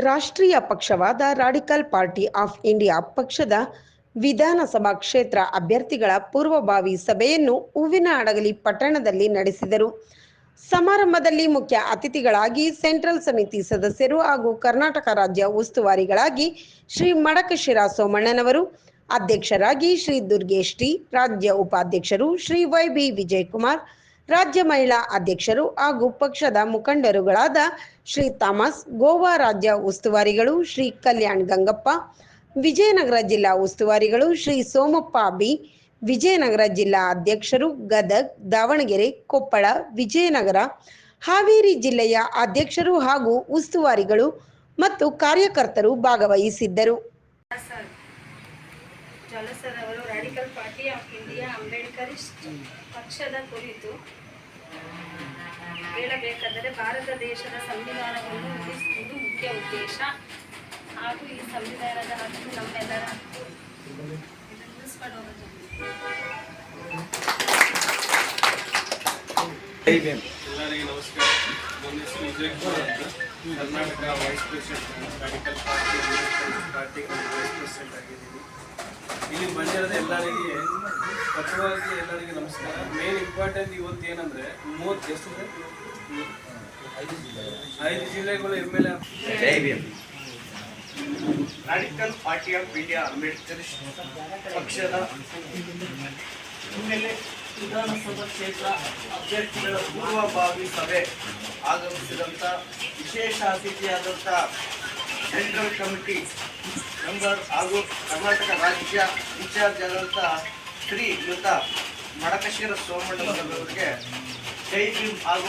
ರಾಷ್ಟ್ರೀಯ ಪಕ್ಷವಾದ radical party of India ಪಕ್ಷದ ವಿಧಾನಸಭಾ ಕ್ಷೇತ್ರ ಅಭ್ಯರ್ಥಿಗಳ ಪೂರ್ವಭಾವಿ ಸಭೆಯನ್ನು ಹೂವಿನ ಹಡಗಲಿ ಪಟ್ಟಣದಲ್ಲಿ ನಡೆಸಿದರು. ಸಮಾರಂಭದಲ್ಲಿ ಮುಖ್ಯ ಅತಿಥಿಗಳಾಗಿ ಸೆಂಟ್ರಲ್ ಸಮಿತಿ ಸದಸ್ಯರು ಹಾಗೂ ಕರ್ನಾಟಕ ರಾಜ್ಯ ಉಸ್ತುವಾರಿಗಳಾಗಿ ಶ್ರೀ ಮಡಕಶಿರ ಸೋಮಣ್ಣನವರು, ಅಧ್ಯಕ್ಷರಾಗಿ ಶ್ರೀ ದುರ್ಗೇಶ್ ರಾಜ್ಯ ಉಪಾಧ್ಯಕ್ಷರು ಶ್ರೀ ವೈ ಬಿ ವಿಜಯಕುಮಾರ್ ರಾಜ್ಯ ಮಹಿಳಾ ಅಧ್ಯಕ್ಷರು ಹಾಗೂ ಪಕ್ಷದ ಮುಖಂಡರುಗಳಾದ ಶ್ರೀ ಥಾಮಸ್, ಗೋವಾ ರಾಜ್ಯ ಉಸ್ತುವಾರಿಗಳು ಶ್ರೀ ಕಲ್ಯಾಣ್ ಗಂಗಪ್ಪ, ವಿಜಯನಗರ ಜಿಲ್ಲಾ ಉಸ್ತುವಾರಿಗಳು ಶ್ರೀ ಸೋಮಪ್ಪ ಬಿ, ವಿಜಯನಗರ ಜಿಲ್ಲಾ ಅಧ್ಯಕ್ಷರು ಗದಗ್, ದಾವಣಗೆರೆ, ಕೊಪ್ಪಳ, ವಿಜಯನಗರ, ಹಾವೇರಿ ಜಿಲ್ಲೆಯ ಅಧ್ಯಕ್ಷರು ಹಾಗೂ ಉಸ್ತುವಾರಿಗಳು ಮತ್ತು ಕಾರ್ಯಕರ್ತರು ಭಾಗವಹಿಸಿದ್ದರು. ಸರ್ ಜಲಸರ್ ಅವರು Radical Party of India Ambedkar ಪಕ್ಷದ ಕುರಿತು ಹೇಳಬೇಕಾದರೆ ಭಾರತ ದೇಶದ ಸಂವಿಧಾನವನ್ನು ಉಳಿಸುವುದು ಮುಖ್ಯ ಉದ್ದೇಶ. ಹಾಗೂ ಈ ಸಂವಿಧಾನದ ಹಕ್ಕು ನಮ್ಮೆಲ್ಲರ ಹಕ್ಕು. ಎಲ್ಲರಿಗೂ ನಮಸ್ಕಾರ. ನನ್ನ ಹೆಸರು ವಿಜಯ್ ಕುಮಾರ್ ಅಂತ Karnataka vice president Radical Party party vice president ಆಗಿದ್ದೀನಿ. ಇಲ್ಲಿ ಬಂದಿರೋದು ಎಲ್ಲರಿಗೆ ಪಕ್ಕವಾಗಿ ಎಲ್ಲರಿಗೆ ನಮಸ್ಕಾರ. ಮೇನ್ ಇಂಪಾರ್ಟೆಂಟ್ ಇವತ್ತು ಏನಂದ್ರೆ ಮೂವತ್ತು ಎಷ್ಟು ಇದೆ? ಐದು ಜಿಲ್ಲೆಗಳು M L A Radical Party of India Ambedkar ಪಕ್ಷದ ಹಿನ್ನೆಲೆ ವಿಧಾನಸಭಾ ಕ್ಷೇತ್ರ ಅಭ್ಯರ್ಥಿಗಳ ಪೂರ್ವಭಾವಿ ಸಭೆ ಆಗಮಿಸಿದಂಥ ವಿಶೇಷ ಅತಿಥಿಯಾದಂಥ ಸೆಂಟ್ರಲ್ ಕಮಿಟಿ ಮೆಂಬರ್ ಹಾಗೂ ಕರ್ನಾಟಕ ರಾಜ್ಯ ಇನ್ಚಾರ್ಜ್ ಆದಂಥ ಶ್ರೀ ಯುತ ಮಡಕಶಿರ ಸೋಮಣ್ಣವರವರಿಗೆ ಜೈ ಭೀಮ್ ಹಾಗೂ